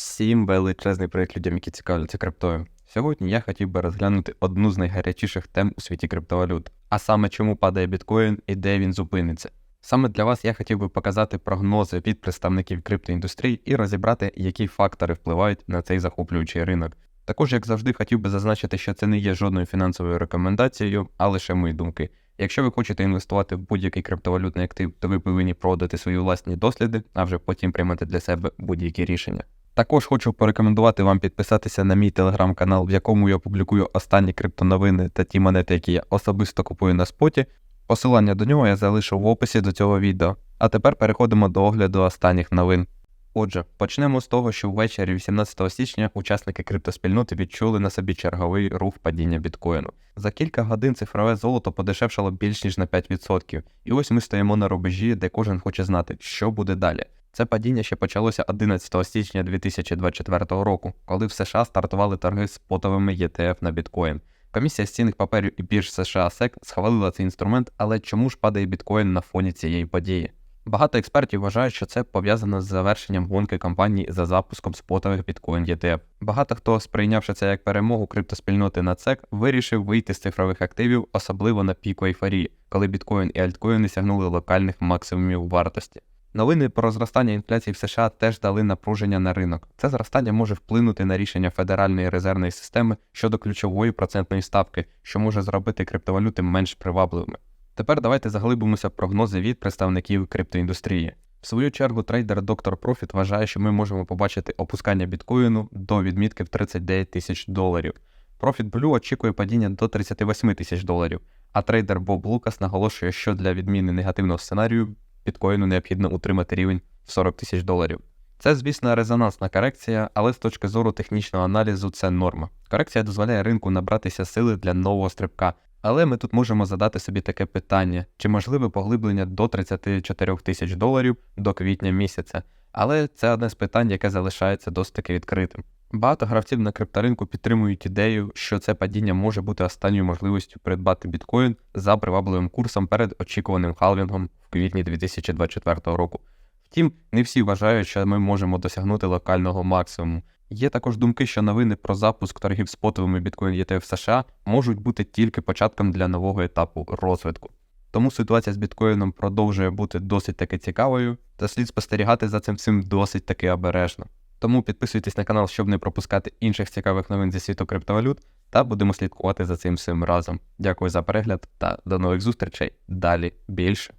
Всім величезний привіт людям, які цікавляться криптою. Сьогодні я хотів би розглянути одну з найгарячіших тем у світі криптовалют, а саме чому падає біткоін і де він зупиниться. Саме для вас я хотів би показати прогнози від представників криптоіндустрії і розібрати, які фактори впливають на цей захоплюючий ринок. Також, як завжди, хотів би зазначити, що це не є жодною фінансовою рекомендацією, а лише мої думки. Якщо ви хочете інвестувати в будь-який криптовалютний актив, то ви повинні проводити свої власні досліди, а вже потім приймати для себе будь-які рішення. Також хочу порекомендувати вам підписатися на мій телеграм-канал, в якому я публікую останні криптоновини та ті монети, які я особисто купую на споті. Посилання до нього я залишу в описі до цього відео. А тепер переходимо до огляду останніх новин. Отже, почнемо з того, що ввечері 18 січня учасники криптоспільноти відчули на собі черговий рух падіння біткоїну. За кілька годин цифрове золото подешевшало більш ніж на 5%. І ось ми стоїмо на рубежі, де кожен хоче знати, що буде далі. Це падіння ще почалося 11 січня 2024 року, коли в США стартували торги з спотовими ETF на біткоін. Комісія з цінних паперів і бірж США SEC схвалила цей інструмент, але чому ж падає біткоін на фоні цієї події? Багато експертів вважають, що це пов'язано з завершенням гонки компаній за запуском спотових біткоін ETF. Багато хто, сприйнявши це як перемогу криптоспільноти на CEC, вирішив вийти з цифрових активів, особливо на піку ейфорії, коли біткоін і альткоїни сягнули локальних максимумів вартості. Новини про зростання інфляції в США теж дали напруження на ринок. Це зростання може вплинути на рішення Федеральної резервної системи щодо ключової процентної ставки, що може зробити криптовалюти менш привабливими. Тепер давайте заглибимося в прогнози від представників криптоіндустрії. В свою чергу трейдер Доктор Профіт вважає, що ми можемо побачити опускання біткоїну до відмітки в 39 тисяч доларів. Профіт Blue очікує падіння до 38 тисяч доларів, а трейдер Боб Лукас наголошує, що для відміни негативного сценарію біткоїну необхідно утримати рівень в 40 тисяч доларів. Це, звісно, резонансна корекція, але з точки зору технічного аналізу це норма. Корекція дозволяє ринку набратися сили для нового стрибка. Але ми тут можемо задати собі таке питання: чи можливе поглиблення до 34 тисяч доларів до квітня місяця? Але це одне з питань, яке залишається досить таки відкритим. Багато гравців на крипторинку підтримують ідею, що це падіння може бути останньою можливістю придбати біткоін за привабливим курсом перед очікуваним халвінгом в квітні 2024 року. Втім, не всі вважають, що ми можемо досягнути локального максимуму. Є також думки, що новини про запуск торгів спотовими біткоін в США можуть бути тільки початком для нового етапу розвитку. Тому ситуація з біткоїном продовжує бути досить таки цікавою, та слід спостерігати за цим всім досить таки обережно. Тому підписуйтесь на канал, щоб не пропускати інших цікавих новин зі світу криптовалют, та будемо слідкувати за цим всім разом. Дякую за перегляд та до нових зустрічей. Далі більше.